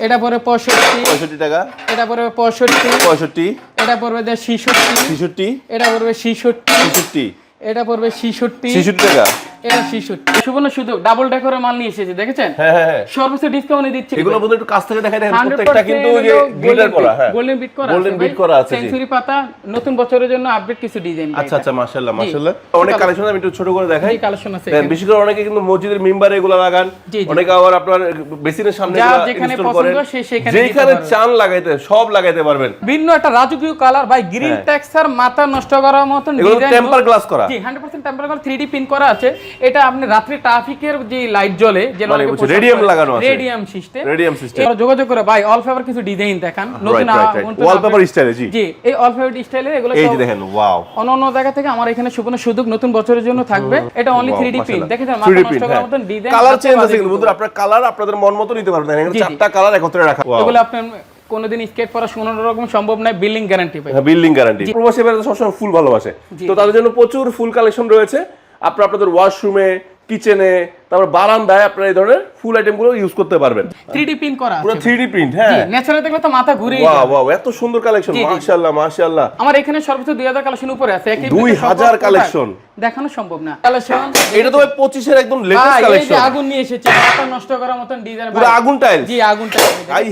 এটা পরে পঁয়ষট্টি। পঁয়ষট্টি টাকা। এটা পড়বে পঁয়ষট্টি। পঁয়ষট্টি। এটা পড়বে ছিষট্টি। ছেষট্টি। এটা পড়বে ছিষট্টি। ছেষট্টি। এটা পড়বে ছিষট্টি। ছেষট্টি টাকা। এটা ছিষট্টি সুবর্ণ সুযোগ ডাবল ডেকোরের মাল নিয়ে এসেছে দেখেছেন? হ্যাঁ হ্যাঁ হ্যাঁ। সর্বোচ্চ ডিসকাউন্টে দিচ্ছে এগুলো বন্ধু একটু কাছ থেকে দেখাই দেখেন প্রত্যেকটা কিন্তু যে গ্লিটার করা হ্যাঁ। গোল্ডেন বিট করা গোল্ডেন বিট করা আছে সেঞ্চুরি পাতা নতুন বছরের জন্য আপডেট কিছু ডিজাইন আচ্ছা আচ্ছা মাশাআল্লাহ মাশাআল্লাহ। অনেক কালেকশন আমি একটু ছোট করে দেখাই। কালেকশন আছে বিশেষ করে অনেকে কিন্তু মসজিদের মিম্বারে এগুলো লাগান। অনেকে আবার আপনার বেসিনের সামনে যেখানে পছন্দ সেখানে যেখানে চান লাগাইতে সব লাগাইতে পারবেন। ভিন্ন একটা রাজকীয় কালার ভাই গ্রিন হ্যাঁ। টেক্সচার মাথা নষ্ট করার মতন ডিজাইন টেম্পার গ্লাস করা। জি 100% টেম্পার করা 3D প্রিন্ট করা আছে। এটা আপনি রাত্রি ট্রাফিকের যে লাইট জ্বলে যে মানে radium লাগানো আছে। রেডিয়াম সিস্টেম রেডিয়াম সিস্টেম যোগাযোগ করে ভাই অল ফেভার কিছু ডিজাইন দেখান। নতুন নতুন ওয়ালপেপার স্টাইলে জি। জি এই অল ফেভার স্টাইলের এগুলো এই যে দেখেন ওয়াও অন্য অন্য জায়গা থেকে আমার এখানে সুবর্ণ সুযোগ নতুন বছরের জন্য থাকবে। এটা অনলি 3D প্রিন্ট দেখেন মাথা 3D নষ্ট করার হ্যাঁ। মতন ডিজাইন কালার চেঞ্জ আছে কিন্তু বন্ধুরা আপনার কালার আপনাদের মন মতো নিতে পারবেন। এখানে। চারটা কালার একত্রে রাখা. এগুলো আপনার কোনোদিন স্কেট করা কোনো রকম সম্ভব নয় বিল্ডিং গ্যারান্টি পাই বিল্ডিং গ্যারান্টি প্রবাসী সবসময় ফুল ভালোবাসে। তো তাদের জন্য প্রচুর ফুল কালেকশন রয়েছে। আপনারা আপনাদের ওয়াশরুমে কিচেনে তারপর বারান্দায় আপনারা এই ধরনের ফুল আইটেমগুলো ইউজ করতে পারবেন। 3D প্রিন্ট করা পুরো আছে। থ্রি ডি প্রিন্ট হ্যাঁ। ন্যাচারাল দেখলে তো মাথা ঘুরে ওয়াও ওয়াও এত সুন্দর কালেকশন। মাশাআল্লাহ মাশাআল্লাহ। আমার এখানে সর্বোচ্চ 2000 কালেকশন উপরে আছে একই 2000 collection? দেখানো সম্ভব না। কালেকশন এটা তো 25 এর একদম লেটেস্ট ভাই এই যে আগুন নিয়ে এসেছে মাথা নষ্ট করার মতন ডিজাইন পুরো আগুন টাইলস জি আগুন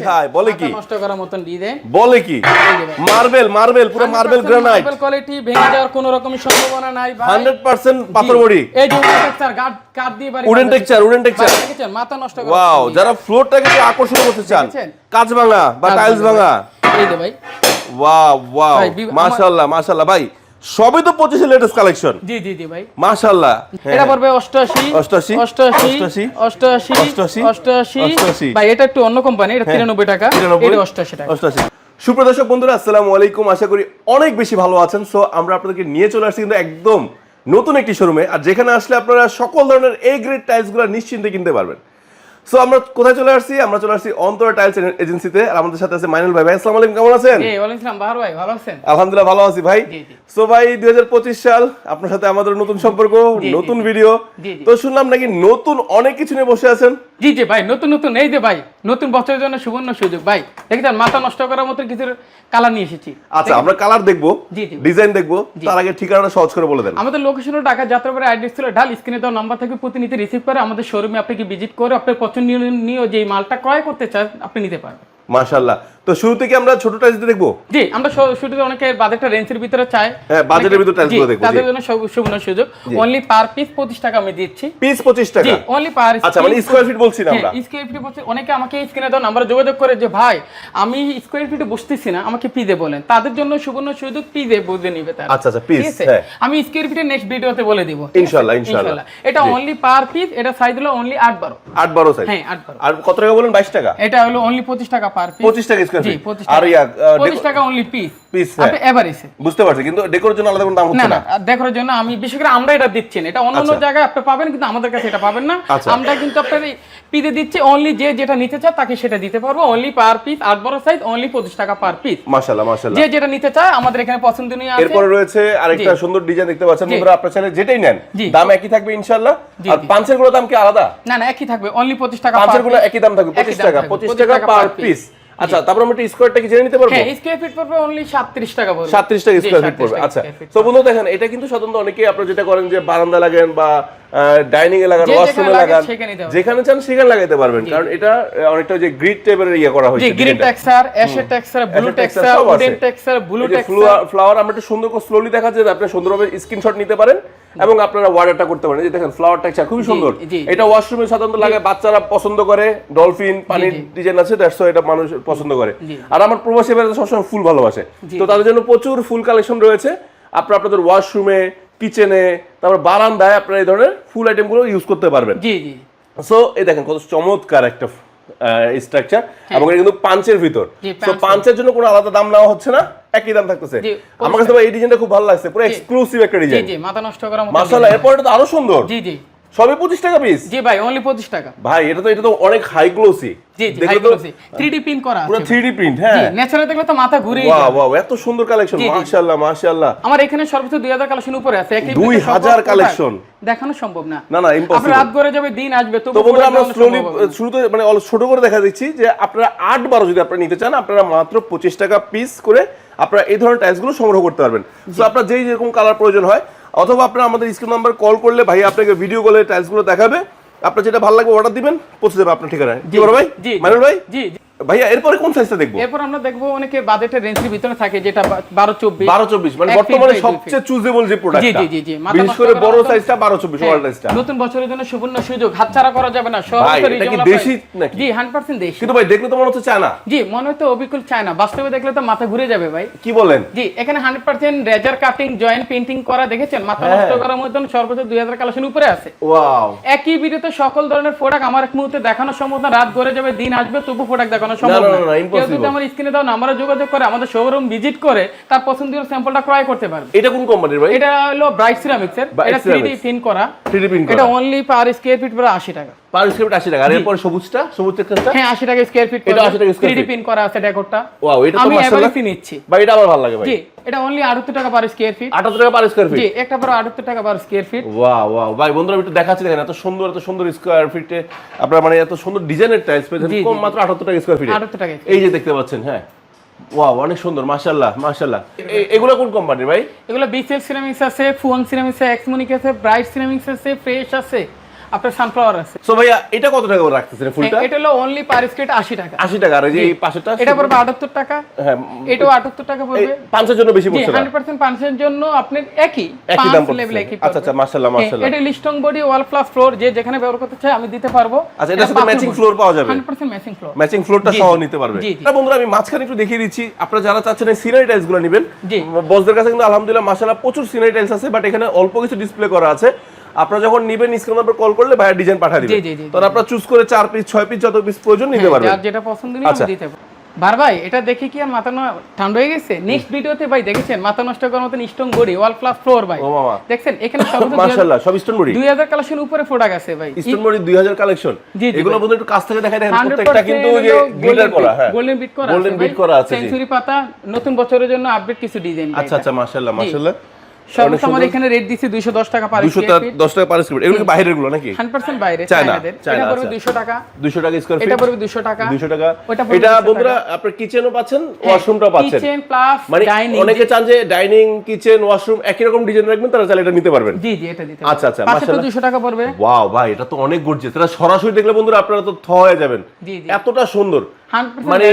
হাই বলে কি? নষ্ট করার মতন ডিজাইন। বলে কি? মার্বেল মার্বেল পুরো মার্বেল গ্রানাইট মার্বেল কোয়ালিটি ভেঙে যাওয়ার কোনো রকমের সম্ভাবনা নাই ভাই। 100% পাথর বড়ি এই যে টেক্সচার গার্ড কাট দিয়ে বাড়ি উডেন টেক্সচার উডেন টেক্সচার। মাথা নষ্ট করা ওয়াও যারা ফ্লোরটাকে আকর্ষণ করতে চান ভাঙা বা টাইলস ভাঙা। এই যে ভাই। Wow wow. মাশাআল্লাহ মাশাআল্লাহ। ভাই সবই তো 25 লেটেস্ট কালেকশন জি জি জি ভাই। মাশাআল্লাহ। এটা পড়বে 88 88, 88 88 88, 88 88 ভাই এটা একটু অন্য কোম্পানি এটা 93 টাকা। এটা 88 টাকা। অষ্টাশি সুপ্রদর্শক বন্ধুরা আসসালামু আলাইকুম। আশা করি অনেক বেশি ভালো আছেন। সো আমরা আপনাদেরকে নিয়ে চলে আসছি কিন্তু একদম নতুন একটি শোরুমে আর যেখানে আসলে আপনারা সকল ধরনের এ গ্রেড টাইলসগুলো নিশ্চিন্তে কিনতে পারবেন। সো আমরা কোথায় চলে আসছি? আমরা চলে আসছি অন্তর টাইলস এজেন্সিতে আর আমাদের সাথে আছে মাইনুল ভাই। ভাই আসসালামু আলাইকুম। কেমন আছেন? জি ওয়ালাইকুম আসসালাম বাহার ভাই ভালো আছেন? আলহামদুলিল্লাহ ভালো আছি ভাই। সো ভাই দুই সাল আপনার সাথে আমাদের নতুন সম্পর্ক নতুন ভিডিও। তো শুনলাম নাকি নতুন অনেক কিছু নিয়ে বসে আছেন? জি জি ভাই নতুন নতুন। এই যে ভাই নতুন বছরের জন্য সুবর্ণ সুযোগ। ভাই দেখেছেন মাথা নষ্ট করার মতো কিছু কালার নিয়ে এসেছি। আচ্ছা আমরা কালার দেখব। ডিজাইন দেখব। তার আগে ঠিকানাটা সহজ করে বলে দেন। আমাদের লোকেশন ঢাকা যাত্রাবাড়ি অ্যাড্রেস ছিল ঢাল স্ক্রিনে দেওয়া নাম্বার থেকে প্রতিনিধি রিসিভ করে আমাদের শোরুমে আপনাকে ভিজিট করে আপনার পছন্দনীয় যে মালটা ক্রয় করতে চান আপনি নিতে পারবেন। মাশাআল্লাহ। তো শুরু থেকে আমরা ছোট টাইলস দেখব? জি আমরা শুরুতে অনেকে বাজেটটা রেঞ্জের ভিতরে চাই। হ্যাঁ, বাজেটের ভিতরে টাইলসগুলো দেখব, তাদের জন্য সব- সুবর্ণ সুযোগ। অনলি পার পিস পঁচিশ টাকা আমি দিচ্ছি। পিস পঁচিশ জি অনলি পার আচ্ছা মানে স্কোয়ার ফিট বলছি না আমরা। স্কোয়ার ফিট বলছে। অনেকে আমাকে স্ক্রিনে দেওয়া নাম্বারে যোগাযোগ করে যে ভাই আমি স্কোয়ার ফিটে বসতেছি না আমাকে পিজে বলেন। তাদের জন্য সুবর্ণ সুযোগ পিজে বুঝে নিবে তারা। আচ্ছা, আচ্ছা, আছে? হ্যাঁ। আমি স্কোয়ার ফিটে নেক্সট ভিডিওতে বলে দিব। ইনশাআল্লাহ, ইনশাআল্লাহ। এটা অনলি পার পিস এটা সাইজ হলো অনলি আট বারো। আট বারো সাইজ হ্যাঁ আট বারো। আর কত টাকা বলেন? বাইশ টাকা? এটা হলো অনলি পঁচিশ টাকা পার পিস পঁচিশ টাকা স্কোয়ার ফিট আর ইয়া আহ, পঁচিশ টাকা অনলি পিস পিস আপনি এভারেজে বুঝতে পারছি কিন্তু ডেকোরের জন্য আলাদা কোনো দাম হচ্ছে না না দেখার জন্য আমি বিশেষ করে আমরা এটা দিচ্ছি না। এটা অন্য অন্য। জায়গায় আপনি পাবেন কিন্তু আমাদের কাছে এটা পাবেন না। আমরা কিন্তু আপনার এই দিচ্ছি অনলি যে যেটা নিতে চায় তাকে সেটা দিতে পারব। অনলি পার পিস আট বড় সাইজ অনলি পঁচিশ টাকা পার পিস মাশাআল্লাহ মাশাআল্লাহ। যে যেটা নিতে চায় আমাদের এখানে পছন্দনীয় আছে। এরপরে রয়েছে আরেকটা সুন্দর ডিজাইন দেখতে পাচ্ছেন বন্ধুরা আপনার চাইলে যেটাই নেন দাম একই থাকবে ইনশাআল্লাহ। জি, আর পাঁচেরগুলো দাম কি আলাদা? না না একই থাকবে অনলি পঁচিশ টাকা পাঁচেরগুলো একই দাম থাকবে একই পঁচিশ দাম টাকা পঁচিশ 25 টাকা টাকা পার পিস আচ্ছা তারপর আমরা একটু স্কোয়ারটা কি জেনে নিতে পারব? হ্যাঁ স্কোয়ার ফিট পড়বে অনলি সাতত্রিশ টাকা পড়বে সাতত্রিশ টাকা জি, স্কোয়ার ফিট পড়বে। আচ্ছা তো বন্ধু দেখেন এটা কিন্তু সাধারণত অনেকে আপনারা যেটা করেন যে বারান্দা লাগেন বা ডাইনিং এ লাগান ওয়াশরুমে লাগান। যেখানে চান সেখানে লাগাইতে পারবেন। কারণ এটা অনেকটা যে গ্রিড টাইপের ইয়ে করা হয়েছে ডিজাইনটা। Texture অ্যাশের texture blue texture wooden texture blue texture flower flower আমরা একটু সুন্দর করে স্লোলি দেখা যায় আপনি সুন্দরভাবে স্ক্রিনশট নিতে পারেন। এবং আপনারা ওয়ার্ডারটা করতে পারেন। যে দেখেন ফ্লাওয়ার টেক্সচার খুবই সুন্দর। এটা ওয়াশরুমে সাধারণত লাগে বাচ্চারা পছন্দ করে ডলফিন পানির ডিজাইন আছে দ্যাটস এটা মানুষ পছন্দ করে। আর আমার প্রবাসী ভাইরা সবসময় ফুল ভালোবাসে। তো তাদের জন্য প্রচুর ফুল কালেকশন রয়েছে। আপনারা আপনাদের ওয়াশরুমে কিচেনে তারপর বারান্দায় আপনারা এই ধরনের ফুল আইটেমগুলো ইউজ করতে পারবেন। জি জি। সো এই দেখেন কত চমৎকার একটা স্ট্রাকচার এবং এটা কিন্তু পাঞ্চের ভিতর। তো পাঞ্চের জন্য কোনো আলাদা দাম নেওয়া হচ্ছে না? একই দাম থাকতেছে। আমার কাছে এই ডিজাইনটা খুব ভালো লাগছে পুরো এক্সক্লুসিভ একটা ডিজাইন মাথা নষ্ট করা মাশাআল্লাহ এরপর এটা তো আরও সুন্দর। জি জি। সবে পঁচিশ টাকা পিস জি ভাই অনলি পঁচিশ টাকা। ভাই এটা তো এটা তো অনেক হাই গ্লোসি জি জি হাই গ্লোসি 3D প্রিন্ট করা পুরো আছে। থ্রি ডি প্রিন্ট জি হ্যাঁ ন্যাচারাল দেখলে তো মাথা ঘুরেই যায় ওয়াও এত সুন্দর কালেকশন। মাশাআল্লাহ মাশাআল্লাহ। আমার এখানে সর্বোচ্চ 2000 কালেকশন উপরে আছে। একই 2000 ভিতরে সকল product collection। দেখানো সম্ভব না। না, না। আপনার রাত করে যাবে দিন আসবে তো বন্ধুরা আমরা স্লোলি। শুরুতে মানে ছোট করে দেখা দিচ্ছি যে আপনারা আট বারো যদি আপনারা নিতে চান আপনারা মাত্র পঁচিশ টাকা পিস করে আপনারা এই ধরনের টাইলসগুলো সংগ্রহ করতে পারবেন। তো আপনার যেই যেরকম কালার প্রয়োজন হয় অথবা আপনার আমাদের স্ক্রিন নাম্বার কল করলে ভাই আপনাকে ভিডিও কলে টাইলসগুলো দেখাবে আপনার যেটা ভালো লাগবে অর্ডার দিবেন পৌঁছে দেবে আপনার ঠিকানায় কি ভাই। মানুষ ভাই জি। ভাইয়া এরপরে কোন সাইজটা দেখব? এরপর আমরা দেখব অনেকে বাজেটের রেঞ্জের ভিতরে থাকে যেটা বারো চব্বিশ। বারো চব্বিশ মানে বর্তমানে সবচেয়ে চুজেবল যে প্রোডাক্ট জি, জি, জি, জি। বিশেষ করে বড় সাইজটা বারো চব্বিশ হ্যাঁ, ওয়াল সাইজটা নতুন বছরের জন্য সুবর্ণ সুযোগ হাতছাড়া করা যাবে না সরাসরি এটা কি দেশি নাকি? জি হান্ড্রেড পার্সেন্ট দেশি। কিন্তু ভাই দেখলে তো মনে হচ্ছে চায়না জি মনে হয় তো অবিকুল চায় না বাস্তবে দেখলে তো মাথা ঘুরে যাবে ভাই। কি বলেন? জি এখানে hundred percent razor cutting joint painting করা দেখেছেন? মাথা হ্যাঁ। নষ্ট করার মতন সর্বোচ্চ দুই হাজার কালেকশন উপরে আছে। ওয়াও। একই ভিডিওতে সকল ধরনের প্রোডাক্ট আমার এক মুহূর্তে দেখানো সম্ভব না রাত করে যাবে দিন আসবে তবু প্রোডাক্ট দেখানো সম্ভব না, কেউ যদি আমার স্ক্রিনে দাও নাম্বারে যোগাযোগ করে আমাদের শোরুম ভিজিট করে তার পছন্দের স্যাম্পলটা ক্রয় করতে পারবে। এটা কোন কোম্পানির ভাই? এটা হলো ব্রাইট সিরামিক্স এর এটা 3D প্রিন্ট করা। 3D প্রিন্ট করা এটা অনলি পার স্কয়ার ফিট পড়ে 80 টাকা। পার স্কয়ার ফিট 80 টাকা। আর এরপর সবুজটা? সবুজ টেক্সচারটা হ্যাঁ 80 টাকা স্কয়ার ফিট এটা 80 টাকা square 3D প্রিন্ট করা আছে ডেকোরটা ওয়াও এটা তো আমি মাশাআল্লাহ। নিচ্ছি। ভাই এটা আমার ভালো লাগে ভাই। জি এটা অনলি 78 টাকা পার স্কয়ার ফিট 78 টাকা পার স্কয়ার জি একটা পর 78 টাকা per square feet wow wow ভাই বন্ধুরা একটু দেখাচ্ছি দেখেন এত সুন্দর এত সুন্দর স্কয়ার ফিটে আপনারা মানে এত সুন্দর ডিজাইনের টাইলস পেয়েছেন কম মাত্র 78 টাকা স্কয়ার ফিটে 78 টাকা এই যে দেখতে পাচ্ছেন হ্যাঁ। ওয়াও অনেক সুন্দর মাশাআল্লাহ মাশাআল্লাহ। এগুলো কোন কোম্পানির ভাই? এগুলো বিসেল সিরামিক্স আছে ফুয়াং সিরামিক্স আছে এক্সমনিক আছে ব্রাইট সিরামিক্স আছে ফ্রেশ আছে। আপনার সানফ্লাওয়ার আছে। সো ভাইয়া এটা কত টাকা করে রাখতেছেন ফুলটা এটা হলো অনলি পার স্কয়ার 80 টাকা। 80 টাকা আর এই যে এই পাশেরটা এটা পড়বে 78 টাকা। হ্যাঁ এটাও 78 টাকা পড়বে। পাঁচের জন্য বেশি পড়ছে না 100% পাঁচের জন্য আপনার একই একই দাম। একই আচ্ছা, আচ্ছা, মাশাআল্লাহ, মাশাআল্লাহ। এটা লিস্টং বডি ওয়াল প্লাস ফ্লোর যে যেখানে ব্যবহার করতে চাই আমি দিতে পারব। আচ্ছা, এটার সাথে matching floor পাওয়া যাবে? 100% ম্যাচিং ফ্লোর ম্যাচিং ফ্লোরটা সহ নিতে পারবে। বন্ধুরা আমি মাঝখানে একটু দেখিয়ে দিচ্ছি। আপনারা যারা চাচ্ছেন এই সিনারি টাইলসগুলো নেবেন বসদের কাছে কিন্তু আলহামদুলিল্লাহ মাশাআল্লাহ প্রচুর সিনারি টাইলস আছে বাট এখানে অল্প কিছু ডিসপ্লে করা আছে। আপনারা যখন নিবেন স্ক্রিন নাম্বার কল করলে ভাইয়া ডিজাইন পাঠিয়ে দিবেন। তখন আপনারা চুজ করে চার পিস ছয় পিস যত পিস প্রয়োজন নিতে পারবেন। যার যেটা পছন্দ নিয়ে আচ্ছা। আমি দিতে পারব বার ভাই এটা দেখে কি আর মাথা ন- ঠান্ডা হয়ে গেছে? নেক্সট ভিডিওতে ভাই দেখেছেন? মাথা নষ্ট করার মতন strong body wall plus floor ভাই। ও বাবা। দেখছেন? এখানে সর্বোচ্চ মাশাআল্লাহ সব স্টোন বডি দুই হাজার কালেকশন উপরে প্রোডাক্ট আছে ভাই। স্টোন বডি 2000 কালেকশন এগুলো বন্ধু একটু কাছ থেকে দেখাই দেখেন প্রত্যেকটা কিন্তু ওই যে গ্লিটার করা হ্যাঁ। গোল্ডেন বিট করা গোল্ডেন বিট করা আছে। সেঞ্চুরি পাতা নতুন বছরের জন্য আপডেট কিছু ডিজাইন আচ্ছা আচ্ছা মাশাআল্লাহ মাশাআল্লাহ। সর্বোচ্চ আমার এখানে রেট দিছি 210 টাকা পার স্কয়ার ফিট 10 টাকা পার স্কয়ার এগুলো বাইরেরগুলো নাকি? 100% বাইরে চায়না, এটা পড়বে। 200 টাকা। 200 টাকা স্কয়ার ফিট এটা পড়বে 200 টাকা। 200 টাকা? এটা বন্ধুরা আপনার কিচেনও পাচ্ছেন ওয়াশরুমটাও পাচ্ছেন। কিচেন প্লাস মানে ডাইনিং অনেকে চান যে ডাইনিং কিচেন ওয়াশরুম একই রকম ডিজাইন রাখবেন তারা চাইলে এটা নিতে পারবেন। জি জি এটা দিতে আচ্ছা, আচ্ছা, পাশে তো মাশাআল্লাহ। 200 টাকা পড়বে। ওয়াও ভাই এটা তো অনেক গর্জিয়াস এটা সরাসরি দেখলে বন্ধুরা আপনারা তো থ হয়ে যাবেন এতটা সুন্দর। 100% মানে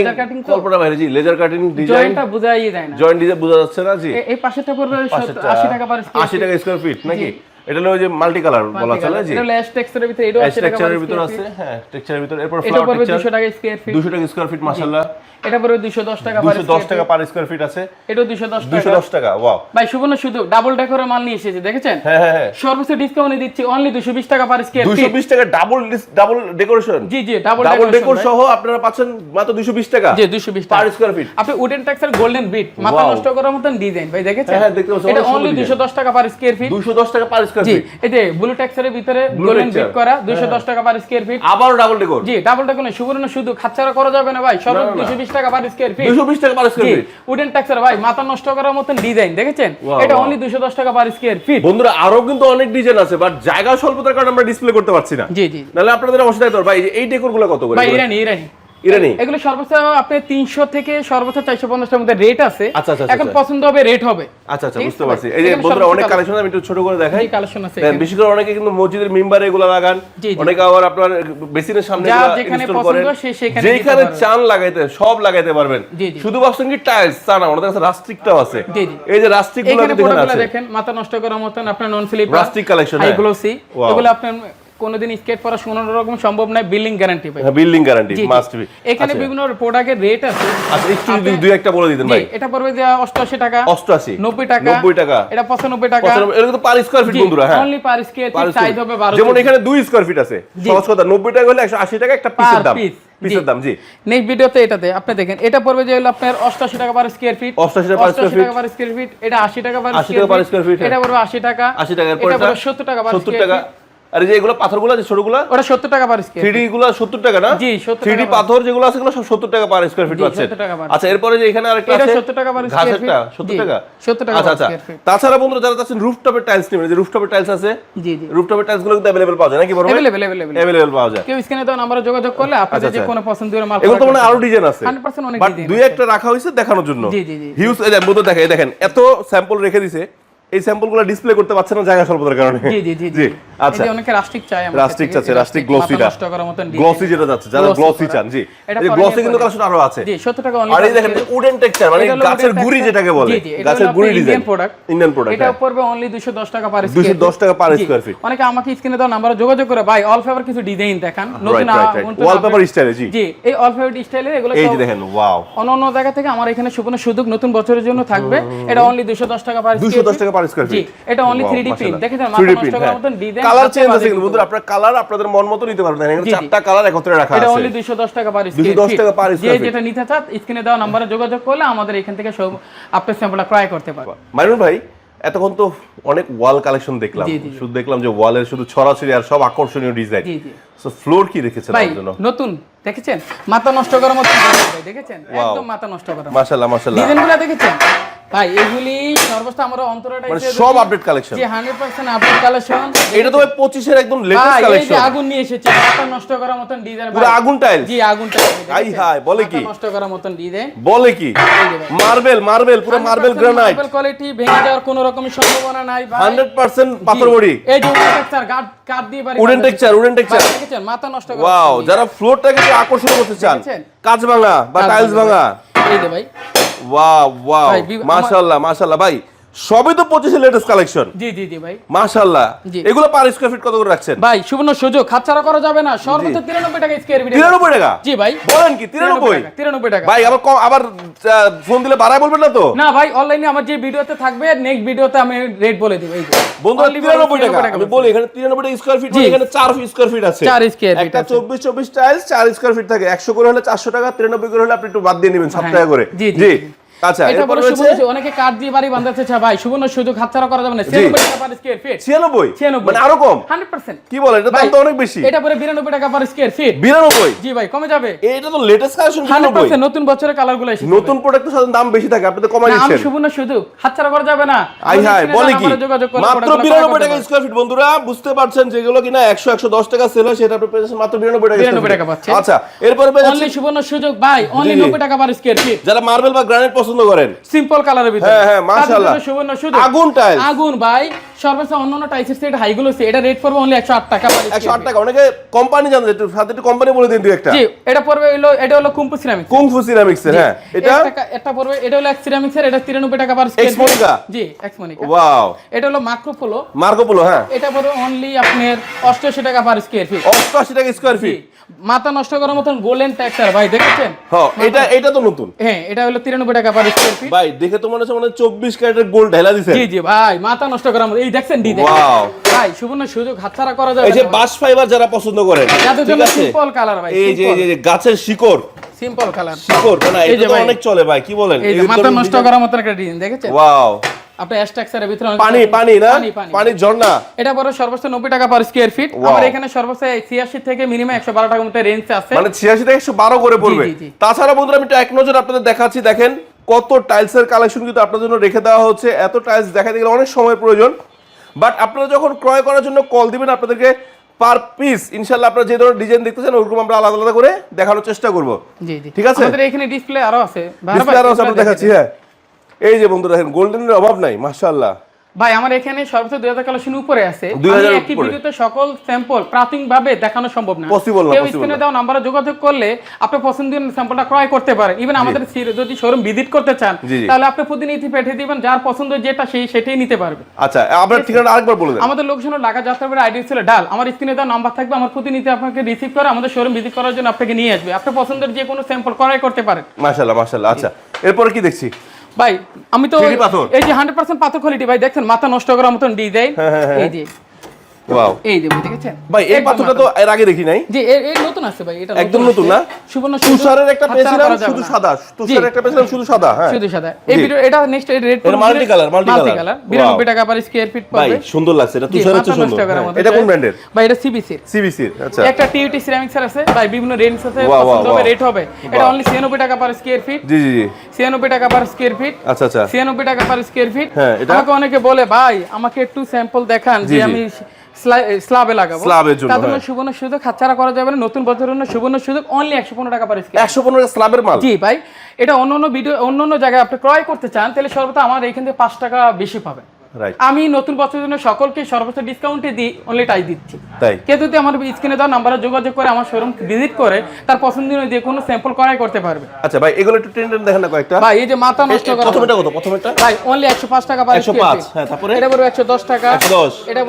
কল্পনা বাইরে জি লেজার কাটিং ডিজাইন বোঝাই যায় না। জয়েন্ট ডিজাইন বোঝা যাচ্ছে না জি। এই পাশেরটা পড়বে পাশেরটা 80 টাকা পার 80 টাকা স্কয়ার ফিট নাকি? এটা হলো যে মাল্টি কালার বলা চলে জি? এটা ল্যাশ টেক্সচারের ভিতরে এটাও 80 টাকা পার স্ট্রাকচারের ভিতর আছে হ্যাঁ স্ট্রাকচারের ভিতর এরপর ফ্লাওয়ার টেক্সচার 200 টাকা স্কয়ার ফিট 200 টাকা স্কয়ার ফিট মাশাআল্লাহ। এটা পড়বে 210 টাকা পার 210 টাকা পার স্কয়ার ফিট আছে। এটাও 210 টাকা। 210 টাকা ওয়াও ভাই সুবর্ণ শুধু ডাবল ডেকোরের মাল নিয়ে এসেছে দেখেছেন? হ্যাঁ হ্যাঁ হ্যাঁ। সর্বোচ্চ ডিসকাউন্টে দিচ্ছি অনলি 220 টাকা পার স্কয়ার ফিট 220 টাকা ডাবল ডাবল ডেকোরেশন জি জি ডাবল ডাবল ডেকোর ডেকোর সহ আপনারা পাচ্ছেন মাত্র 220 টাকা জি 220 টাকা। পার স্কয়ার ফিট আপনি উডেন টেক্সচার গোল্ডেন বিট মাথা. নষ্ট করার মতন ডিজাইন ভাই দেখেছেন? হ্যাঁ, হ্যাঁ, দেখতে পাচ্ছি, এটা অনলি design। 210 টাকা পার স্কয়ার ফিট 210 টাকা পার স্কয়ার ফিট এই ব্লু টেক্সচারের ভিতরে গোল্ডেন বিট করা 210 টাকা পার স্কয়ার ফিট আবারও ডাবল ডেকোর জি ডাবল ডেকোর নয় সুবর্ণ শুধু খাচ্চারা করা যাবে না ভাই সর্বোচ্চ 220 টাকা পার স্কয়ার ফিট 220 টাকা per square feet wooden texture ভাই মাথা নষ্ট করার মতন ডিজাইন দেখেছেন? এটা wow. অনলি 210 টাকা পার স্কয়ার ফিট বন্ধুরা আরও কিন্তু অনেক ডিজাইন আছে বাট জায়গা স্বল্পতার কারণে আমরা ডিসপ্লে করতে পারছি না। জি জি। নাহলে আপনাদের দেখতে ভাই এই ডেকোরগুলো কত করে? ভাই ইরানি ইরানি। ইরানি? এগুলো সর্বোচ্চ আপনি 300 থেকে সর্বোচ্চ 450 এর মধ্যে রেট আছে। আচ্ছা, আচ্ছা, এখন আচ্ছা। পছন্দ হবে রেট হবে। আচ্ছা আচ্ছা বুঝতে পারছি। এই যে বন্ধুরা অনেক কালেকশন আমি একটু ছোট করে দেখাই। collection আছে বেশি করে অনেকে কিন্তু মসজিদের মিম্বারে এগুলো লাগান। অনেকে আবার আপনার বেসিনের সামনে পছন্দ করেন। সে সেখানে যেখানে চান লাগাইতে সব লাগাইতে পারবেন। শুধু ভাবছেন কি টাইলস তা না আমাদের কাছে রাস্ট্রিকটাও আছে। এই যে রাস্ট্রিকগুলো দেখেন মাথা নষ্ট করার মতন আপনার নন Rustic collection, হাই হ্যাঁ। গ্লোসি এগুলো আপনার কোনোদিন স্কেট করা কোনো রকম সম্ভব নয় বিল্ডিং গ্যারান্টি হ্যাঁ বিল্ডিং গ্যারান্টি। মাস্ট বি এখানে বিভিন্ন প্রোডাক্টের রেট আছে। আচ্ছা একটু দুই একটা বলে দিতেন ভাই। এটা পড়বে যে 88 টাকা 88 90 টাকা 90 টাকা। এটা 95 টাকা। এগুলো তো পার স্কয়ার ফিট বন্ধুরা হ্যাঁ। Only per square feet size হবে 12 যেমন এখানে দুই স্কয়ার ফিট আছে। সহজ কথা 90 টাকা হলে 180 টাকা একটা পিসের দাম। পিসের দাম জি। নেক্সট ভিডিওতে এটাতে আপনি দেখেন এটা পড়বে যে হলো আপনার 88 টাকা পার স্কয়ার ফিট 88 টাকা। টাকা পার স্কয়ার ফিট এটা 80 টাকা পার 80 টাকা square feet, হ্যাঁ। এটা পড়বে 80 টাকা। 80 টাকার এটা? পড়বে 70 টাকা পার 70 টাকা। ফিট আর যে এগুলো পাথরগুলো যে ছোটগুলো? ওটা সত্তর টাকা পার স্কোয়ারগুলো সত্তর টাকা না? জি, 70 থ্রি টাকা per- পাথর যেগুলো আছে সব সত্তর টাকা পার স্কোয়ার ফিট 70 আচ্ছা এরপরে যে এখানে আরেকটা এটা আছে 70 টাকা square ঘাসেরটা feet। সত্তর টাকা? 70 টাকা আচ্ছা আচ্ছা। তাছাড়া বন্ধুরা যারা চাচ্ছেন রুফটপের টাইলস নেবেন যে রুফটপের টাইলস আছে? জি জি। রুফটপের টাইলসগুলো কিন্তু অ্যাভেলেবেল পাওয়া যায় নাকি বড় অ্যাভেলেবল অ্যাভেলেবল অ্যাভেলেবেল পাওয়া যায়। কেউ স্ক্রিনে নাম্বারে যোগাযোগ করলে আপনাদের আচ্ছা, যে আচ্ছা। কোনো পছন্দের মাল এগুলো তো মানে আরও ডিজাইন আছে। 100% অনেক বাট দুই একটা রাখা হয়েছে দেখানোর জন্য। জি, জি, জি। হিউজ এই বন্ধু দেখেন এত স্যাম্পল রেখে দিছে এই স্যাম্পলগুলো ডিসপ্লে করতে পারছে না জায়গা স্বল্পতার কারণে। জি জি জি জি। আচ্ছা। অনেকে রাস্টিক চায় আমার রাস্টিক চাচ্ছে রাস্টিক গ্লসিটা। গ্লসি যেটা যাচ্ছে যারা গ্লসি চান জি। এই পরে গ্লসি কিন্তু পরে। কালেকশন আরও আছে। জি 70 টাকা অনলি আর এই দেখেন উডেন টেক্সচার মানে গাছের গুড়ি যেটাকে বলে গাছের গুড়ি design Indian product। Indian product এটা পড়বে অনলি 210 টাকা পার স্কয়ার 210 টাকা per square feet। অনেকে আমাকে স্ক্রিনে দাও নাম্বারে যোগাযোগ করে ভাই অল ফেভার কিছু ডিজাইন দেখান। নতুন ওয়ালপেপার স্টাইলে জি। জি এই অল ফেভার স্টাইলের এগুলো এই যে দেখেন ওয়াও অন্য অন্য জায়গা থেকে আমার এখানে সুবর্ণ সুযোগ নতুন বছরের জন্য থাকবে। এটা অনলি 210 টাকা পার 210 টাকা পার স্কয়ার ফিট এটা অনলি 3D প্রিন্ট দেখেছেন মাথা নষ্ট করার মতন ডিজাইন কালার চেঞ্জ আছে কিন্তু বন্ধুরা আপনার কালার আপনাদের মন মতো নিতে পারবেন এখানে জি, জি। চারটা কালার একত্রে রাখা এটা অনলি 210 টাকা পার 210 টাকা per যে square যেটা নিতে চান স্ক্রিনে দেওয়া নম্বরে যোগাযোগ করলে আমাদের এখান থেকে সব আপনার স্যাম্পলটা ক্রয় করতে পারবে মাইনুল ভাই এতক্ষণ তো অনেক ওয়াল কালেকশন দেখলাম। শুধু দেখলাম যে ওয়ালের শুধু ছড়াছড়ি আর সব আকর্ষণীয় ডিজাইন সো ফ্লোর কি রেখেছেন জন্য? নতুন দেখেছেন? মাথা নষ্ট করার মতো দেখেছেন? একদম মাথা নষ্ট করার মাশাআল্লাহ মাশাআল্লাহ। ডিজাইনগুলো দেখেছেন? ভাই এগুলি সর্বোচ্চ আমরা মানে সব আপডেট কালেকশন যে 100% আপডেট কালেকশন এটা তো ভাই 25 এর একদম লেটেস্ট ভাই যে আগুন নিয়ে এসেছে মাথা নষ্ট করার মতন ডিজাইন পুরো আগুন টাইলস জি আগুনটা হাই হাই, বলে কি? নষ্ট করার মতন ডিজাইন বলে কি? মার্বেল মার্বেল পুরো মার্বেল গ্রানাইট মার্বেল কোয়ালিটি ভেঙে যাওয়ার কোনো রকমের সম্ভাবনা নাই ভাই। 100% পাথর বডি। এই যে উডেন টেক্সচার কাট কাট দিয়ে বাড়ি উডেন টেক্সচার উডেন টেক্সচার দেখেছেন? মাথা নষ্ট করার ওয়াও যারা ফ্লোরটাকে আকর্ষণ করতে চান? কাঁচ ভাঙা বা টাইলস ভাঙা। এই যে ভাই। ভাই, বি- মাশাআল্লাহ মাশাআল্লাহ। ভাই সবই তো 25 এর লেটেস্ট কালেকশন জি জি জি ভাই। মাশাআল্লাহ। এগুলো পার স্কয়ার ফিট কত করে রাখছেন? ভাই সুবর্ণ সুযোগ হাতছাড়া করা যাবে না। সর্বোচ্চ 93 টাকা স্কয়ার ফিট 93 টাকা? জি ভাই। বলেন কি 93 টাকা 93 টাকা। ভাই আবার কম আবার ফোন দিলে বাড়ায় বলবেন না তো? না ভাই অনলাইনে আমার যে ভিডিওতে থাকবে নেক্সট ভিডিওতে আমি রেট বলে দেব এই বন্ধুরা 93 টাকা। আমি বলি এখানে 93 টাকা স্কয়ার ফিট জি। এখানে 4 স্কয়ার ফিট আছে। চার square feet একটা আছে। 24 24 টাইলস 4 স্কয়ার ফিট থাকে। 100 করে হলে 400 টাকা 93 করে হলে আপনি একটু বাদ দিয়ে নেবেন 7 হ্যাঁ। টাকা করে। জি। আচ্ছা এটা বলে সুবর্ণ অনেকে কাঠ দিয়ে বাড়ি বাঁধাতে চায় ভাই সুবর্ণ সুযোগ হাতছাড়া করা যাবে না। 96 টাকা পার স্কয়ার ফিট 96 96 মানে আরও কম? 100% কি বলেন এটা দাম তো অনেক বেশি। এটা পরে 92 টাকা পার স্কয়ার ফিট 92 জি ভাই কমে যাবে। এটা তো লেটেস্ট কালেকশন 100% নতুন বছরের কালারগুলো এসেছে। নতুন প্রোডাক্ট তো দাম বেশি থাকে আপনি তো কমাই না, আমি সুবর্ণ সুযোগ হাতছাড়া করা যাবে না। আই হাই বলে কি? নাম্বারে যোগাযোগ করে মাত্র product গুলো বিরানব্বই ক্রয় টাকা করতে ফিট বন্ধুরা বুঝতে পারছেন যেগুলো কিনা একশো একশো দশ টাকা সেল হয় সেটা আপনি পেয়েছেন মাত্র বিরানব্বই টাকা 92 টাকা পাচ্ছেন। আচ্ছা এরপরে অনলি সুবর্ণ সুযোগ ভাই অনলি জি, জি। 90 টাকা পার স্কয়ার ফিট যারা মার্বেল বা গ্রানাইট পছন্দ করেন? সিম্পল কালারের ভিতরে। হ্যাঁ, হ্যাঁ, মাশাআল্লাহ। সুবর্ণ সুযোগ আগুন tiles। আগুন ভাই। সর্বোচ্চ অন্যান্য টাইসের সেট হাইগুলো আছে এটা রেট পড়বে অনলি 108 টাকা পার একশো square আট টাকা। অনেকে কোম্পানি জানেন একটু সাথে একটু কোম্পানি বলে দিন দু একটা। জি এটা পড়বে হলো এটা হলো কুম্পু সিরামিক কুংফু সিরামিক্স এর হ্যাঁ। এটা? এটা পড়বে এটা হলো এক সিরামিক্স এর এটা 93 টাকা পার স্কয়ার Exmonica? জি এক্সমোনিকা ওয়াও এটা হলো মাইক্রো পোলো মার্কো পোলো হ্যাঁ। এটা পড়বে অনলি আপনার 88 টাকা পার স্কয়ার ফিট অষ্টআশি টাকা স্কোয়ার ফিট মাথা নষ্ট করার মতন গোল্ডেন ট্যাক্সার ভাই দেখেছেন? হ্যাঁ এটা এটা তো নতুন। হ্যাঁ এটা হলো 93 টাকা পার স্কয়ার ফিট ভাই দেখে তো মনে হচ্ছে মানে চব্বিশ ক্যারেটের গোল্ড ঢেলা দিছে। জি জি ভাই মাথা নষ্ট করার মতো। এই ডি. ভাই সুবর্ণ সুযোগ হাতছাড়া করা যাবে এই যে বাস ফাইবার যারা পছন্দ করেন যাদের জন্য সিম্পল কালার ভাই এই যে এই যে- যে গাছের শিকড়। সিম্পল কালার শিকড় না এটা তো অনেক চলে ভাই কি বলেন? এই মাথা নষ্ট করার মতন একটা ডিজাইন দেখেছেন? ওয়াও আপনি স্ট্রাকচারের ভিতরে পানি পানি না? পানি পানি। ঝর্ণা? এটা বড় সর্বোচ্চ 90 টাকা পার স্কয়ার ফিট আমার এখানে সর্বোচ্চ 86 থেকে মিনিমাম 112 টাকার মতো রেঞ্জ আছে। মানে থেকে করে পড়বে। তাছাড়া বন্ধুরা আমি একটু এক নজর আপনাদের দেখাচ্ছি দেখেন। কত টাইলসের কালেকশন কিন্তু আপনার জন্য রেখে দেওয়া হচ্ছে এত টাইলস দেখাতে গেলে অনেক সময় প্রয়োজন। বাট আপনারা যখন ক্রয় করার জন্য কল দিবেন আপনাদেরকে পার পিস ইনশাল্লাহ আপনারা যে ধরনের ডিজাইন দেখতে চান ওরকম আমরা আলাদা আলাদা করে দেখানোর চেষ্টা করব। জি জি। ঠিক আছে? আমাদের এখানে ডিসপ্লে আরও আছে। ডিসপ্লে আরও আছে দেখাচ্ছি হ্যাঁ। এই যে বন্ধুরা দেখেন গোল্ডেনের অভাব নাই মাশাআল্লাহ। ভাই আমার এখানে সর্বোচ্চ 2000 কালেকশন উপরে আছে। 2000 আমি একই ভিডিওতে সকল স্যাম্পল প্রাথমিকভাবে দেখানো সম্ভব না। কেউ স্ক্রিনে দেওয়া নাম্বারে যোগাযোগ করলে আপনি পছন্দের স্যাম্পলটা ক্রয় করতে পারেন। ইভেন আমাদের যদি শোরুম ভিজিট করতে চান। তাহলে আপনি প্রতিনিধি পাঠিয়ে দিবেন যার পছন্দ যেটা সেই সেটাই নিতে পারবে। আচ্ছা আপনার ঠিকানা আরেকবার বলে দেন। আমাদের লোকেশন লাগা যাত্রাবাড়ি আইডি ছিল ডাল। আমার স্ক্রিনে দেওয়া নাম্বার থাকবে আমার প্রতিনিধি আপনাকে রিসিভ করে আমাদের শোরুম ভিজিট করার জন্য আপনাকে নিয়ে আসবে। আপনি পছন্দের যে কোনো স্যাম্পল ক্রয় করতে পারেন। মাশাআল্লাহ মাশাআল্লাহ। আচ্ছা এরপরে কি দেখছি? ভাই আমি তো এই যে হান্ড্রেড পার্সেন্ট পাথর কোয়ালিটি ভাই দেখছেন মাথা নষ্ট করার মতন ডিজাইন হ্যাঁ, হ্যাঁ, হ্যাঁ। এই যে ওয়াও এই যে ভাই দেখেছেন ভাই এই পাথরটা তো এর আগে দেখি নাই। জি এই নতুন আছে ভাই এটা একদম নতুন। না? সুবর্ণ তুষারের একটা হাতছাড়া পেয়েছিলাম শুধু সাদা। তুষারের একটা পেয়েছিলাম শুধু সাদা হ্যাঁ। শুধু সাদা। এই ভিডিও এটা নেক্সট রেড এটা multi color, multi কালার 92 টাকা পার স্কয়ার ফিট ভাই সুন্দর লাগছে এটা জি, তুষার হচ্ছে মাথা সুন্দর। হ্যাঁ। এটা কোন ব্র্যান্ডের ভাই এটা সিবিসি সিবিসি আচ্ছা। একটা টিউটি সিরামিক্স আছে। ভাই বিভিন্ন রেঞ্জ আছে পছন্দ হবে রেট হবে। এটা অনলি 96 টাকা পার স্কয়ার ফিট জি জি জি। 96 টাকা পার স্কয়ার ফিট আচ্ছা আচ্ছা। 96 টাকা পার স্কয়ার ফিট হ্যাঁ, এটা? আমাকে অনেকে বলে ভাই আমাকে একটু স্যাম্পল দেখান যে আমি স্ল্যাবে লাগাবো। স্ল্যাবের জন্য, তার জন্য হ্যাঁ। সুবর্ণ সুযোগ হাতছাড়া করা যাবে না নতুন বছরের জন্য সুবর্ণ সুযোগ অনলি 115 টাকা পার স্কয়ার একশো পনেরো স্ল্যাবের মাল? জি ভাই এটা অন্য অন্য ভিডিও অন্য অন্য জায়গায় আপনি ক্রয় করতে চান তাহলে সর্বদা আমার এখান থেকে পাঁচ টাকা বেশি পাবেন। আমি নতুন বছরের জন্য সকলকে সর্বোচ্চ ডিসকাউন্টে দিই অনলি টাই দিচ্ছি। তাই? কেউ যদি আমার স্ক্রিনে দেওয়া নাম্বারে যোগাযোগ করে আমার শোরুম ভিজিট করে তার পছন্দনীয় যে কোনো স্যাম্পল ক্রয় করতে পারবে। আচ্ছা ভাই এগুলো একটু টেন দেখেন না কয়েকটা। ভাই এই যে মাথা নষ্ট করা। প্রথমটা কত? প্রথমটা ভাই অনলি একশো পাঁচ টাকা পার 105 হ্যাঁ, তারপরে? এটা একশো দশ টাকা। 110 এটা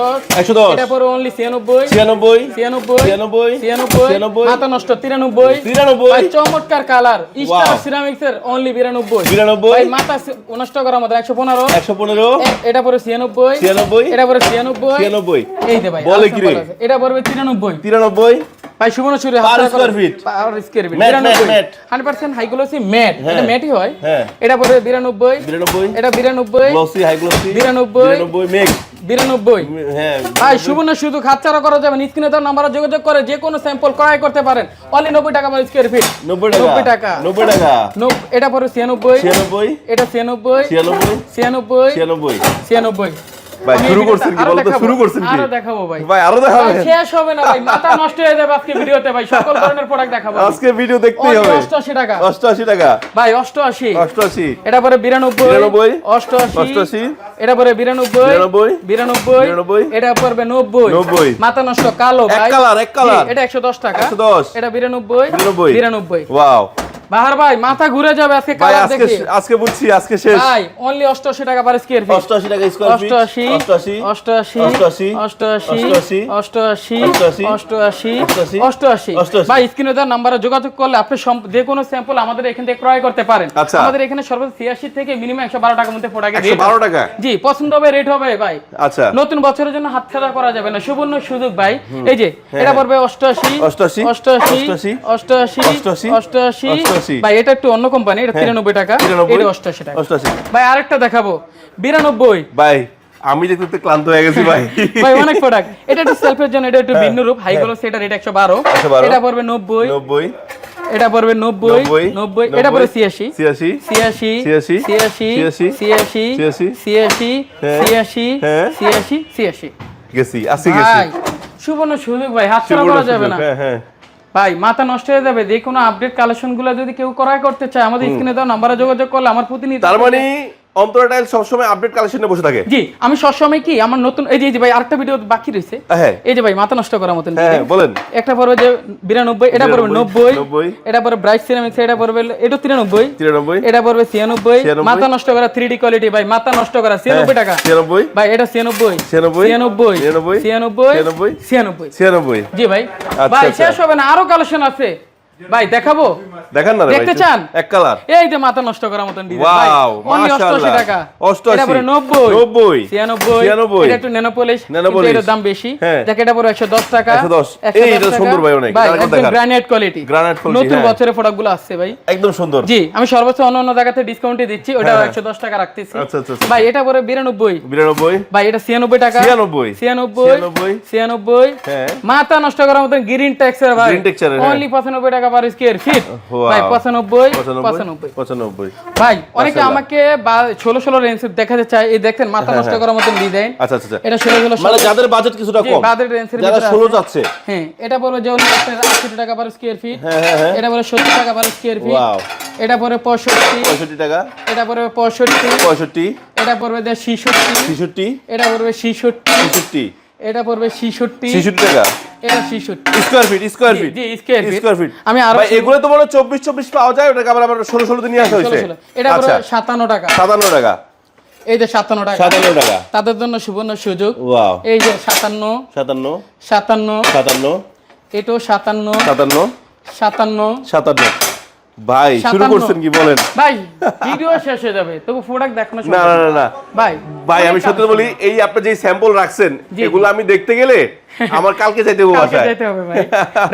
দশ। একশো দশ। এটা পড়বে অনলি ছিয়ানব্বই। ছিয়ানব্বই। ছিয়ানব্বই। ছিয়ানব্বই। ছিয়ানব্বই। ছিয়ানব্বই। মাথা নষ্ট তিরানব্বই। তিরানব্বই। ভাই চমৎকার কালার স্টার Wow. সিরামিক্স এর অনলি বিরানব্বই। বিরানব্বই। ভাই মাথা নষ্ট করার মতো একশো পনেরো। একশো পনেরো। এটা পরে ছিয়ানব্বই ছিয়ানব্বই এটা পরে ছিয়ানব্বই। ছিয়ানব্বই। এই যে ভাই বলে কি রে? এটা পড়বে তিরানব্বই। তিরানব্বই? ভাই সুবর্ণ চুরি square feet? Per square feet Matte, matte, matte। Hundred percent high glossy matte এটা। ম্যাটই হয়। হ্যাঁ। এটা পড়বে বিরানব্বই। বিরানব্বই। এটা বিরানব্বই। গ্লসি হাই গ্লসি বিরানব্বই। বিরানব্বই মেঘ বিরানব্বই। হ্যাঁ। ভাই সুবর্ণ শুধু হাতছাড়া করা যাবে স্ক্রিনে দেওয়ার নাম্বারে যোগাযোগ করে যে কোনো স্যাম্পল ক্রয় করতে পারেন। অনলি নব্বই টাকা পার স্কয়ার ফিট নব্বই টাকা। নব্বই টাকা। এটা পড়বে ছিয়ানব্বই। ছিয়ানব্বই। এটা ছিয়ানব্বই। ছিয়ানব্বই। ছিয়ানব্বই। ছিয়ানব্বই। ছিয়ানব্বই। ভাই শুরু করছেন কি বলতো? শুরু করছেন কি? আরও দেখাবো ভাই। ভাই আরও দেখাবেন শেষ হবে না ভাই মাথা নষ্ট হয়ে যাবে আজকে ভিডিওতে ভাই সকল ধরনের প্রোডাক্ট দেখাবো আজকে ভিডিও দেখতেই হবে। অষ্টআশি টাকা। অষ্টআশি টাকা। ভাই অষ্টআশি। অষ্টআশি। এটা পরে বিরানব্বই বিরানব্বই, অষ্টআশি। অষ্টআশি, এটা পরে বিরানব্বই বিরানব্বই, বিরানব্বই। বিরানব্বই, এটা পড়বে নব্বই। নব্বই। মাথা নষ্ট কালো এক কালার, এক কালার। এটা একশো দশ টাকা। 110 এটা বিরানব্বই। বিরানব্বই। বিরানব্বই। ওয়াও বাহার ভাই মাথা ঘুরে যাবে আজকে কালার দেখে আজকে বুঝছি আজকে শেষ ভাই অনলি অষ্টআশি টাকা পার স্কয়ার ফিট অষ্টআশি টাকা স্কোয়ার ফিট অষ্টআশি অষ্টআশি অষ্টআশি অষ্টআশি, অষ্টআশি অষ্টআশি, অষ্টআশি অষ্টআশি, অষ্টআশি অষ্টআশি, অষ্টআশি অষ্টআশি। ভাই স্ক্রিনে দেওয়ার নাম্বারে যোগাযোগ করলে আপনি যে কোনো স্যাম্পল আমাদের এখান থেকে ক্রয় করতে পারেন আচ্ছা। আমাদের এখানে সর্বোচ্চ ছিয়াশি থেকে মিনিমাম একশো বারো টাকার মধ্যে একশো রেট বারো টাকা জি পছন্দ হবে রেট হবে ভাই আচ্ছা নতুন বছরের জন্য হাত ছাড়া করা যাবে না সুবর্ণ সুযোগ ভাই এই যে এটা পড়বে অষ্টআশি অষ্টআশি, অষ্টআশি অষ্টআশি, অষ্টআশি অষ্টআশি, অষ্টআশি। ভাই এটা একটু অন্য কোম্পানি এটা তিরানব্বই টাকা। এটা অষ্টআশি টাকা। অষ্টআশি ভাই আরেকটা দেখাবো। বিরানব্বই। ভাই আমি দেখতে ক্লান্ত হয়ে গেছি ভাই। ভাই অনেক প্রোডাক্ট এটা একটু সেলফের জন্য এটা একটু ভিন্ন রূপ। হাই গুলো সেটা রেট একশো বারো। 112 এটা পড়বে নব্বই। নব্বই। এটা পড়বে নব্বই। নব্বই, এটা পড়বে ছিয়াশি। ছিয়াশি। ছিয়াশি। ছিয়াশি, ছিয়াশি। ছিয়াশি, ছিয়াশি। ছিয়াশি, ছিয়াশি। হ্যাঁ, ছিয়াশি। হ্যাঁ। গেছি আসি গেছি। ভাই সুবর্ণ সুযোগ ভাই। হাত করা যাবে না। হ্যাঁ হ্যাঁ। ভাই মাথা নষ্ট হয়ে যাবে। যে কোনো আপডেট কালেকশনগুলো যদি কেউ ক্রয় করতে চায় আমাদের স্ক্রিনে দেওয়া নাম্বারে যোগাযোগ করলে আমার প্রতিনিধি তার মানে অন্তরা টাইল সবসময় আপডেট কালেকশনে বসে থাকে। জি আমি সবসময় কি আমার নতুন এই যে ভাই আরেকটা ভিডিও বাকি রয়েছে। হ্যাঁ। এই যে ভাই মাথা নষ্ট করার মতন হ্যাঁ বলেন। একটা পড়বে যে বিরানব্বই এটা পড়বে এটা পড়বে ব্রাইট সিরামিক্স এটা পড়বে এটা তিরানব্বই। তিরানব্বই। এটা পড়বে। মাথা নষ্ট করা থ্রি ডি কোয়ালিটি ভাই মাথা নষ্ট করা ছিয়ানব্বই টাকা। ছিয়ানব্বই। ভাই এটা ছিয়ানব্বই। ছিয়ানব্বই, ছিয়ানব্বই। ছিয়ানব্বই, ছিয়ানব্বই। ছিয়ানব্বই, ছিয়ানব্বই। ছিয়ানব্বই। জি ভাই। আচ্ছা, ভাই আচ্ছা। শেষ হবে না আরও কালেকশন আছে। ভাই দেখাবো? দেখান না দেখতে চান? এক কালার। এই যে মাথা নষ্ট করার মতন ডিজাইন ওয়াও মাশাআল্লাহ 88 টাকা। 88 এটা পরে 90 90 ছিয়ানব্বই। 96 এটা একটু ন্যানো পলিশ ন্যানো কিন্তু polish। দাম বেশি। হ্যাঁ। দেখে এটা পরে 110 টাকা। 110 110 এই, এটা সুন্দর ভাই অনেক। ভাই একদম গ্রানাইট কোয়ালিটি Granite quality, নতুন হ্যাঁ। বছরের প্রোডাক্টগুলো আসছে ভাই। একদম সুন্দর। জি আমি সর্বোচ্চ অন্য অন্য জায়গাতে ডিসকাউন্টে দিচ্ছি। ওটা হ্যাঁ। 110 টাকা রাখতেছি। আচ্ছা, আচ্ছা, আচ্ছা। ভাই এটা পরে 92 বিরানব্বই। ভাই এটা 96 টাকা। 96 96 96 96 হ্যাঁ। মাথা নষ্ট করার মতন গ্রিন টেক্সচার ভাই। Texture, হ্যাঁ। অনলি 95 টাকা পার স্কয়ার ফিট? ভাই 95 পঁচানব্বই? 95 ভাই অনেকে আমাকে ষোলো ষোলো রেঞ্জ দেখাতে চায়। এই দেখেন মাথা নষ্ট করার মতন ডিজাইন আচ্ছা আচ্ছা আচ্ছা। এটা ষোলো ষোলো মানে যাদের বাজেট কিছুটা কম। বাজেট রেঞ্জের যারা ভিতরে ষোলো আছে। যাচ্ছে হ্যাঁ এটা পরে যেমন আশি টাকা পার স্কোয়ার ফিট এটা পরে সত্তর টাকা পার স্কোয়ার ফিট ওয়াও এটা পরে পঁয়ষট্টি। পঁয়ষট্টি টাকা। এটা পরে পঁয়ষট্টি। পঁয়ষট্টি। এটা পড়বে যে ছিষট্টি। ছেষট্টি। এটা পড়বে ছিষট্টি। ছেষট্টি। এটা পড়বে ছিষট্টি। ছেষট্টি টাকা? এটা ছিষট্টি। স্কোয়ার ফিট স্কোয়ার ফিট জি স্কোয়ার ফিট স্কোয়ার ফিট আমি আরও ভাই এগুলো তো হয় চব্বিশ চব্বিশ পাওয়া যায় ওটাকে আবার আবার ষোলো ষোলো দিন নিয়ে আসা হয়েছে। এটা আচ্ছা। পড়বে সাতান্ন টাকা। সাতান্ন টাকা। এই যে সাতান্ন টাকা। সাতান্ন টাকা। তাদের জন্য সুবর্ণ সুযোগ। ওয়াও এই যে সাতান্ন। সাতান্ন। সাতান্ন। সাতান্ন। এটাও সাতান্ন। সাতান্ন। সাতান্ন। সাতান্ন। ভাই শুরু করছেন কি বলেন? ভাই ভিডিও শেষ হয়ে যাবে তবু প্রোডাক্ট দেখানো না না না। না ভাই ভাই আমি সত্যি বলি এই আপনি যে স্যাম্পল রাখছেন এগুলো আমি দেখতে গেলে আমার কালকে যাইতে হবে বাসায়। যেতে হবে ভাই।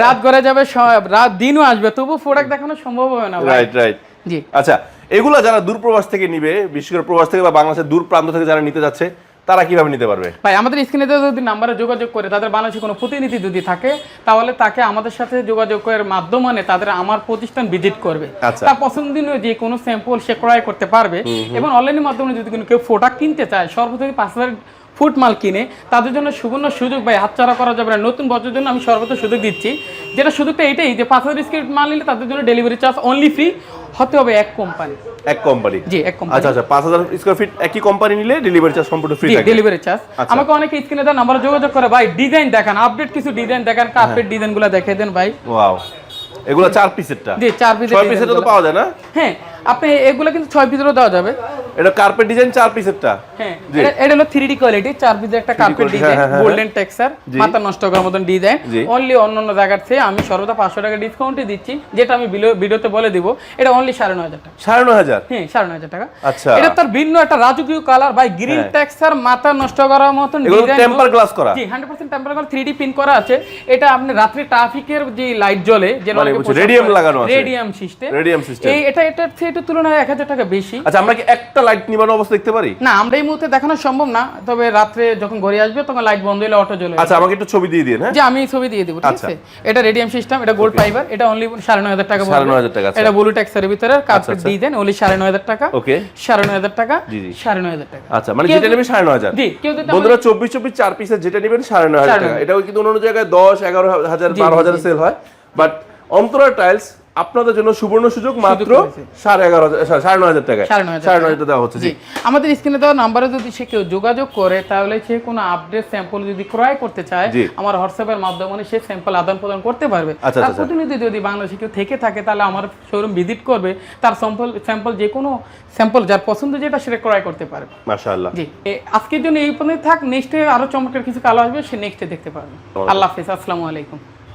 রাত করে যাবে সব রাত দিনও আসবে তবু প্রোডাক্ট দেখানো সম্ভব হবে না রাইট রাইট জি। আচ্ছা এগুলা যারা দূর প্রবাস থেকে নিবে বিশেষ করে প্রবাস থেকে বা বাংলাদেশের দূর প্রান্ত থেকে যারা নিতে যাচ্ছে তারা কীভাবে নিতে পারবে? ভাই আমাদের স্ক্রিনে যদি নাম্বারে যোগাযোগ করে তাদের বাংলাদেশে কোনো প্রতিনিধি যদি থাকে তাহলে তাকে আমাদের সাথে যোগাযোগের মাধ্যমে তাদের আমার প্রতিষ্ঠান ভিজিট করবে। আচ্ছা। তার পছন্দনীয় যে কোনো স্যাম্পল সে ক্রয় করতে পারবে। এবং অনলাইনের মাধ্যমে যদি কোনো কেউ ফোটা কিনতে চায় সর্বপ্রথম পাঁচ হাজার ফুট মাল কিনে তাদের জন্য সুবর্ণ সুযোগ ভাই হাতছাড়া করা যাবে না। নতুন বছরের জন্য আমি সর্বত সুযোগ দিচ্ছি। যেটা সুযোগটা এটাই যে পাঁচ হাজার স্ক্রিপ্ট মাল নিলে তাদের জন্য ডেলিভারি চার্জ অনলি ফ্রি হতে হবে এক কোম্পানি এক কোম্পানি জি এক কোম্পানি আচ্ছা আচ্ছা পাঁচ হাজার স্কোয়ার ফিট একই কোম্পানি নিলে ডেলিভারি চার্জ সম্পূর্ণ ফ্রি থাকে ডেলিভারি চার্জ। আমাকে অনেকে স্ক্রিনে দেন নাম্বার যোগাযোগ করে ভাই ডিজাইন দেখান আপডেট কিছু ডিজাইন দেখান কার্পেট ডিজাইনগুলো ডিজাইনগুলো দেখিয়ে দেন ভাই। ওয়াও এগুলো চার পিসেরটা জি চার পিসের পিসেরটা তো পাওয়া যায় না? হ্যাঁ আপনি এগুলো কিন্তু ছয় পিসেরও দেওয়া যাবে। এটা কার্পেট ডিজাইন চার পিসেরটা হ্যাঁ এটা- এটা হলো থ্রি ডি কোয়ালিটি চার পিসের একটা কার্পেট ডিজাইন গোল্ডেন টেক্সচার মাথা নষ্ট করার মতন ডিজাইন অনলি অন্য অন্য জায়গার থেকে আমি সর্বদা পাঁচশো টাকা ডিসকাউন্টে দিচ্ছি যেটা আমি ভিডিও- ভিডিওতে বলে দিব। এটা অনলি সাড়ে নয় হাজার টাকা। সাড়ে নয় হাজার? হ্যাঁ সাড়ে নয় হাজার টাকা। আচ্ছা। এটা তার ভিন্ন একটা রাজকীয় কালার ভাই গ্রিন হ্যাঁ। টেক্সচার মাথা নষ্ট করার মতন design টেম্পার গ্লাস করা। জি হান্ড্রেড পার্সেন্ট টেম্পার করা থ্রি ডি পিন করা আছে। এটা আপনি রাত্রি ট্রাফিকের যে লাইট জ্বলে যে রেডিয়াম লাগানো আছে। রেডিয়াম সিস্টেম রেডিয়াম সিস্টেম এই এটা এটার চেয়ে তুলনায় এক হাজার টাকা বেশি। আচ্ছা আমরা কি একটা লাইট নিবানো অবস্থা দেখতে পারি? না আমরা এই মুহূর্তে দেখানো সম্ভব না তবে রাত্রে যখন ঘরে আসবে তখন লাইট বন্ধ হলে অটো জ্বলে আচ্ছা আমাকে একটু ছবি দিয়ে দিন হ্যাঁ? যে আমি ছবি দিয়ে দেবো ঠিক আচ্ছা। আছে? এটা রেডিয়াম সিস্টেম এটা গোল্ড ফাইবার এটা অনলি সাড়ে নয় হাজার টাকা সাড়ে নয় হাজার টাকা, আচ্ছা। এটা ব্লু টেক্সের ভিতরে কার্পেট আচ্ছা। ডিজাইন অনলি সাড়ে নয় হাজার টাকা। ওকে সাড়ে নয় হাজার টাকা জি, জি। সাড়ে নয় হাজার টাকা। আচ্ছা মানে যেটা নেবেন সাড়ে নয় হাজার। জি কেউ যদি বন্ধুরা চব্বিশ চব্বিশ চার পিসের যেটা নেবেন সাড়ে নয় হাজার টাকা। এটাও কিন্তু অন্য জায়গায় দশ এগারো হাজার বারো হাজার। সেল হয়। বাট অন্তরা টাইলস আপনাদের জন্য সুবর্ণ সুযোগ মাত্র সাড়ে এগারো সাড়ে নয় হাজার টাকায়। সাড়ে নয় হাজার টাকা। দেওয়া হচ্ছে জি। আমাদের স্ক্রিনে দেওয়া নাম্বারে যদি সে কেউ যোগাযোগ করে তাহলে সে কোনো আপডেট স্যাম্পল যদি ক্রয় করতে চায় আমার হোয়াটসঅ্যাপের মাধ্যমে সে স্যাম্পল আদান প্রদান করতে পারবে। আচ্ছা, তার আচ্ছা। প্রতিনিধি যদি বাংলাদেশে কেউ থেকে থাকে তাহলে আমার শোরুম ভিজিট করবে। তার স্যাম্পল স্যাম্পল যে কোনো স্যাম্পল যার পছন্দ যেটা সেটা ক্রয় করতে পারবে। মাশাআল্লাহ। জি। আজকের জন্য এই পর্যন্ত থাক। নেক্সটে আরও চমৎকার কিছু কালো আসবে সে নেক্সটে দেখতে পারবে। আল্লাহ হাফিজ। আসসালামু আলাইকুম।